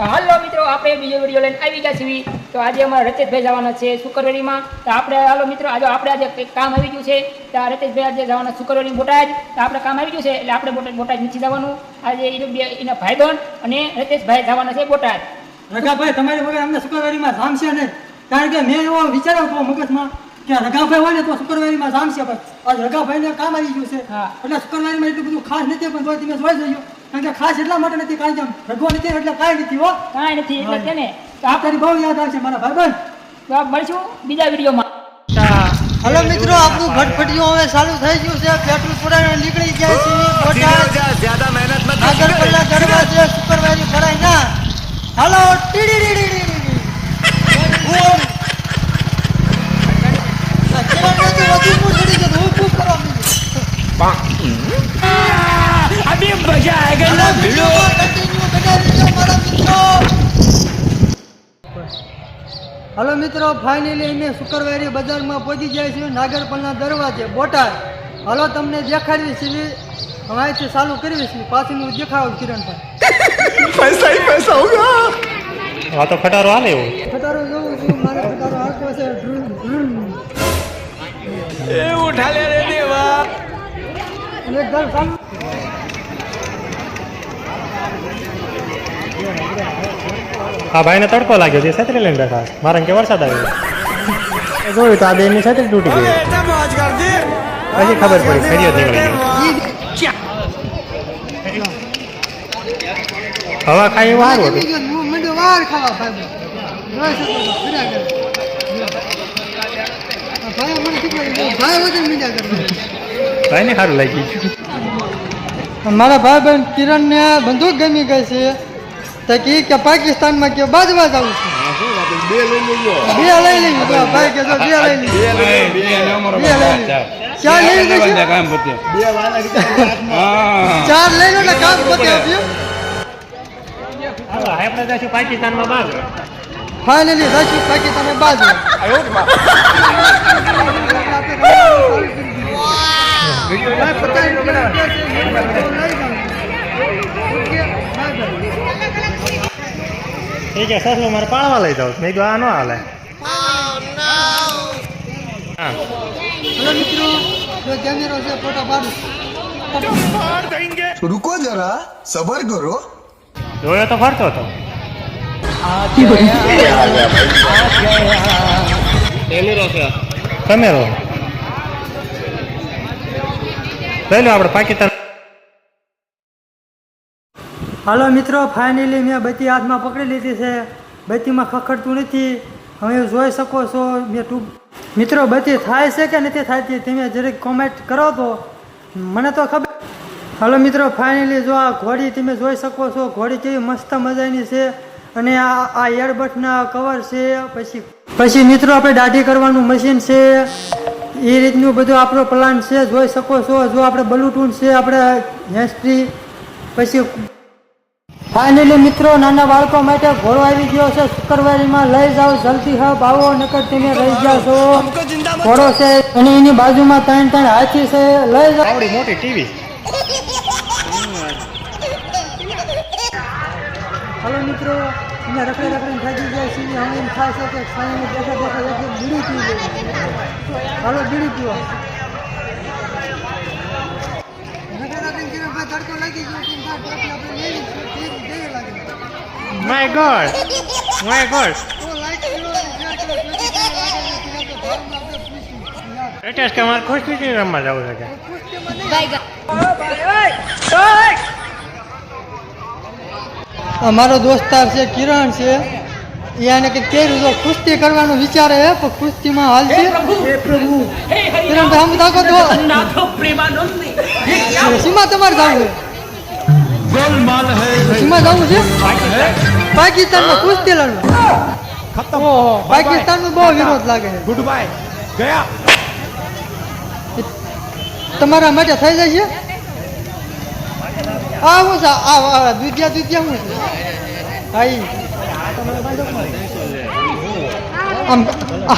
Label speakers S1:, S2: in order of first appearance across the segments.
S1: હાલો મિત્રો આપણે બીજો વીડિયો લઈને આવી ગયા છીએ. તો આજે અમારે રચેશભાઈ જવાના છે શુક્રવારીમાં. તો આપણે હાલો મિત્રો આજે આપણે આજે કામ આવી ગયું છે. તો આ રચેશભાઈ આજે જવાના શુક્રવારી બોટાદ. તો આપણે કામ આવી ગયું છે એટલે આપણે બોટાદ બોટાદ નથી જવાનું. આજે બે એના ભાઈબંધ અને રચેશભાઈ જવાના છે બોટાદ.
S2: રઘાભાઈ તમારી વગર અમને શુક્રવારીમાં જામશે નહીં કારણ કે મેં એવો વિચાર્યો હતો મગજમાં કે રઘાભાઈ હોય ને તો શુક્રવારીમાં જામશે પણ આજ રઘાભાઈને કામ આવી ગયું છે. એટલે શુક્રવારીમાં એટલું બધું ખાસ નથી પણ તમે જોઈ જજો. કારણ કે ખાસ એટલા માટે નથી કારણ કે રઘવા નથી એટલે કાંઈ નથી હો.
S1: કાંઈ નથી એટલે છે ને
S2: આ તારી બહુ યાદ આવશે મારા ભાઈબંધ.
S1: તો આપ મળશું બીજા વિડીયોમાં.
S2: હલો મિત્રો આપણું ભટફટિયું હવે ચાલુ થઈ ગયું છે. પેટ્રોલ પુરાણ નીકળી જાય છે.
S3: મહેનત મત
S2: આગળ પહેલા કરવા છે સુપરવાઇઝર કરાય ના. હલો ટીડી ટીડી ટીડી હું હું કરો?
S3: अभी मजा आएगा ना भिड़ो
S2: હલો મિત્રો ફાઇનલી અમે શુક્રવારે બજારમાં પહોંચી ગયા છીએ નાગરપલના દરવાજે બોટાદ હલો તમને દેખાડવી છીએ હવે અહીંથી ચાલુ કરવી છીએ પાછળનું દેખાડો કિરણભાઈ
S3: पैसा ही पैसा होगा
S4: આ તો ખટારો હાલે એવું
S2: ખટારો જોઉં છું મારે ખટારો હાંકવો છે ડ્રુમ, ડ્રુમ.
S3: ए उठा ले रे देवा
S2: અને એક ધાર
S4: હા ભાઈને તડકો લાગ્યો છે છત્રી લઈને બેઠા મારા કે વરસાદ આવ્યો જોયું તો આ બે ની છત્રી તૂટી ગઈ. પછી ખબર પડી ફરિયાદ નીકળી ગઈ. હવા ખાઈ વાર હતું.
S2: વાર ખાવા ભાઈ
S4: ને સારું લાગી
S2: મારા ભાઈ બહેન કિરણ ને બંદૂક ગમી ગઈ છે. તો કે કે પાકિસ્તાનમાં કે બાજવા જવું છે. બે લઈ લીધી તો ભાઈ કે જો બે લઈ લીધી બે લઈ લીધી ચાર. લઈ લીધી છે? ચાર લઈ લો ને કામ પતે આપ્યું
S4: હવે. આપણે જઈશું પાકિસ્તાનમાં બાજુ
S2: ફાઇનલી જશું પાકિસ્તાને બાજુ ભાઈ,
S4: એ કે સાસુ મારે પાળવા લઈ જાઉં મેં આ ન હાલે.
S5: રૂકો જરા સબર કરો.
S4: જોયો તો ફરતો હતો. કેમેરો લઈ લો આપણે પાકિસ્તાન.
S2: હાલો મિત્રો ફાઇનલી મેં બત્તી હાથમાં પકડી લીધી છે. બત્તીમાં ખખડતું નથી. હવે જોઈ શકો છો, મેં ટૂંક મિત્રો બત્તી થાય છે કે નથી થતી? તમે જરીક કોમેન્ટ કરો તો. મને તો ખબર હાલો મિત્રો ફાઇનલી જો આ ઘોડી તમે જોઈ શકો છો, ઘોડી કેવી મસ્ત મજાની છે. અને આ આ એરબટના કવર છે. પછી પછી મિત્રો, આપણે દાઢી કરવાનું મશીન છે. એ રીતનું બધું આપણો પ્લાન છે. જોઈ શકો છો જો આપણે બ્લૂટૂથ છે આપણે હેસ્ટ્રી પછી ફાઇનલી મિત્રો નાના બાળકો માટે ઘોડો આવી ગયો છે. શુક્રવારીમાં લઈ જાઓ જલ્દી હબ આવો નકર તમે રહી ગયા છો. ઘોડો છે અને એની બાજુમાં ત્રણ ત્રણ હાથી છે. લઈ જાઓ.
S4: આવડી મોટી ટીવી
S2: હલો મિત્રો. અમે રખડી રખડીને થાકી જાય છીએ હવે એમ થાય છે કે સાંજે દેખા દેખા એક બીડી પી લે. હાલો બીડી પીવા My God! My યાર
S4: લેટેસ્ટ કે મારે ખુશ ખુશી રમવા જવું છે કે?
S2: મારો દોસ્તાર છે કિરણ છે. એને કંઈક કર્યું રીતે કુસ્તી કરવાનો વિચારે છે પણ કુસ્તીમાં હાલ છે. પ્રભુ કિરણ ભાઈ આમ તાકો તો. સીમા તમારે જવું છે? સીમા જવું છે? પાકિસ્તાનમાં કુસ્તી લડવા. ખતમ. પાકિસ્તાનનો બહુ વિરોધ લાગે છે.
S3: ગુડ બાય ગયા.
S2: તમારા માટે થઈ જાય છે? આવો આ દુધિયા દુધિયા હું ભાઈ. આમ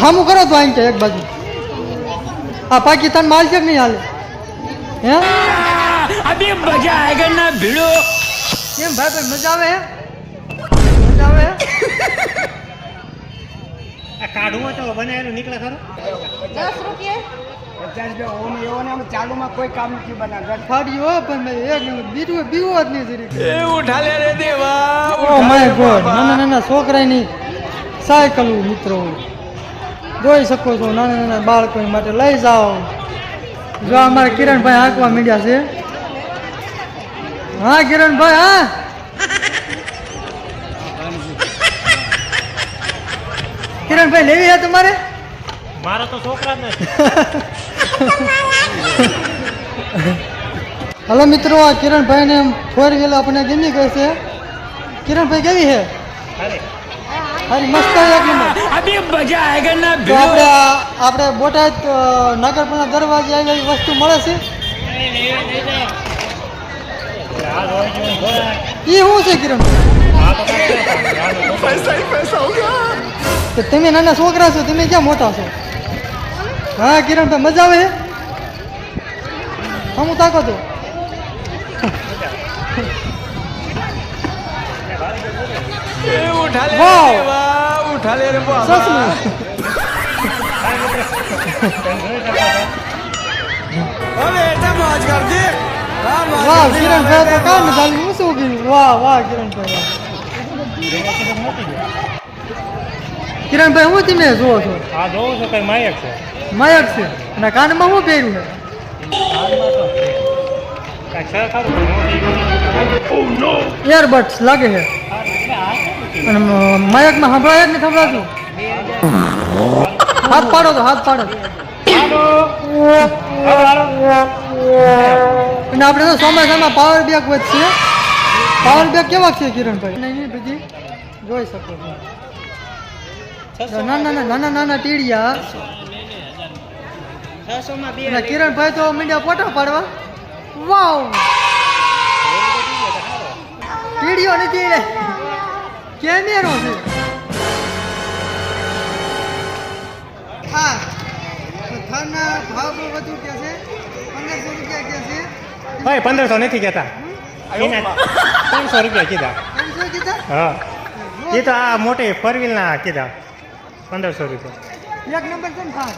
S2: હામું કરો તો આમ કે એક બાજુ. આ પાકિસ્તાન માલ છે નહીં હાલે? હે?
S3: અબે મજા ભીડો?
S2: કેમ ભાઈ મજા આવે હે? મજા
S4: આવે કાઢવું હોય તો બનાવેલું નીકળે ખરું?
S6: દસ રૂપિયા?
S2: ફાડી હો પણ એક બીજું બીવો જ નહીં જરી
S3: એ ઉઠાલે રે દેવા
S2: ઓ માય ગોડ નાના નાના છોકરાની સાયકલ મિત્રો જોઈ શકો છો નાના નાના બાળકો માટે લઈ જાઓ. જો અમારા કિરણભાઈ હાંકવા મીડિયા છે. હા કિરણભાઈ હા? કિરણભાઈ લેવી હે તમારે?
S4: મારા તો છોકરા જ
S2: હલો મિત્રો આ કિરણભાઈને ફોર વ્હીલર આપણે ગમી ગઈ છે. કિરણભાઈ કેવી છે?
S4: અરે
S2: મસ્ત એક નંબર.
S3: અભી મજા આયેગા ના
S2: તો આપણે આપણે બોટાદ નાગરપુરના દરવાજે આવી એવી વસ્તુ મળે છે? ઈ શું છે કિરણ
S4: પૈસા પૈસા હો નથી. તો
S2: તમે નાના છોકરા છો તમે ક્યાં મોટા છો? હા કિરણ કિરણભાઈ મજા આવે હમું તાકો તો વાહ કિરણભાઈ તો કામ ચાલ્યું શું કીધું વાહ વાહ કિરણભાઈ કિરણભાઈ હું તમે જોવો છો.
S4: આ જોઉં છું કઈ માયક છે.
S2: માયક છે. અને કાનમાં શું પહેર્યું છે? એરબડ્સ લાગે છે. અને મ- માયકમાં સંભળાય જ નહીં સંભળાતું. હાથ પાડો તો હાથ પાડો. અને આપણે તો ચોમાસામાં પાવર બેગ વધશે. પાવર બેગ કેવા છે કિરણભાઈ? નહીં બધી જોઈ શકો છો. નાના નાના નાના નાના ટીડિયા. અને કિરણભાઈ તો મીડિયા ફોટો પાડવા. વાવ! ટીડિયો નથી રે કેમેરો છે. હા. તો ભાવ બહુ વધુ કે છે? પંદરસો રૂપિયા કે છે?
S4: ભાઈ પંદરસો નથી કહેતા. ત્રણસો રૂપિયા કીધા.
S2: ત્રણસો કીધા?
S4: હા. એ તો આ મોટી ફોર વ્હીલના કીધા. પંદરસો રૂપિયા.
S2: એક નંબર છે ને
S4: હા.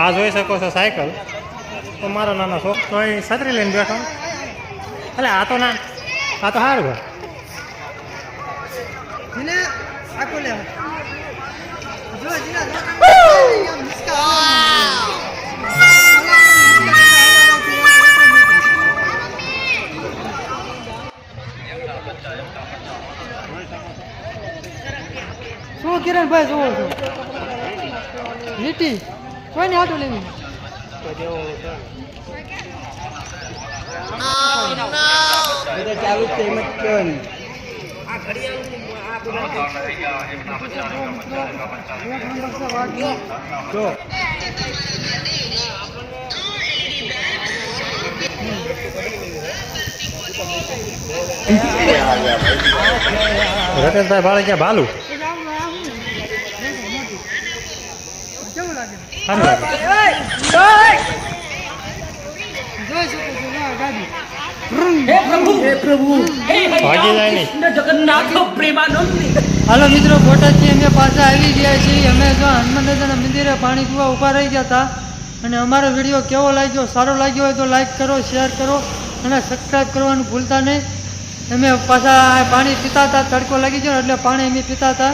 S4: આ જોઈ શકો છો સાયકલ. તો મારો નાનો શોખ. તો એ છત્રી લઈને બેઠો. એટલે આ તો ના આ તો સારું છે
S2: કિરણભાઈ જોવો છો. લીટી. કોઈને આટો લેવી?
S4: રતનભાઈ ભાળે ક્યાં ભાલું
S2: કેવું લાગે
S4: સારું લાગે.
S2: હાલો મિત્રો બોટાદથી અમે પાછા આવી ગયા છીએ. અમે જો હનુમાન દાદાના મંદિરે પાણી પીવા ઊભા રહી ગયા હતા. અને અમારો વીડિયો કેવો લાગ્યો? સારો લાગ્યો હોય તો લાઈક કરો શેર કરો અને સબસ્ક્રાઈબ કરવાનું ભૂલતા નહીં. અમે પાછા પાણી પીતા હતા તડકો લાગી ગયો એટલે પાણી અમે પીતા હતા.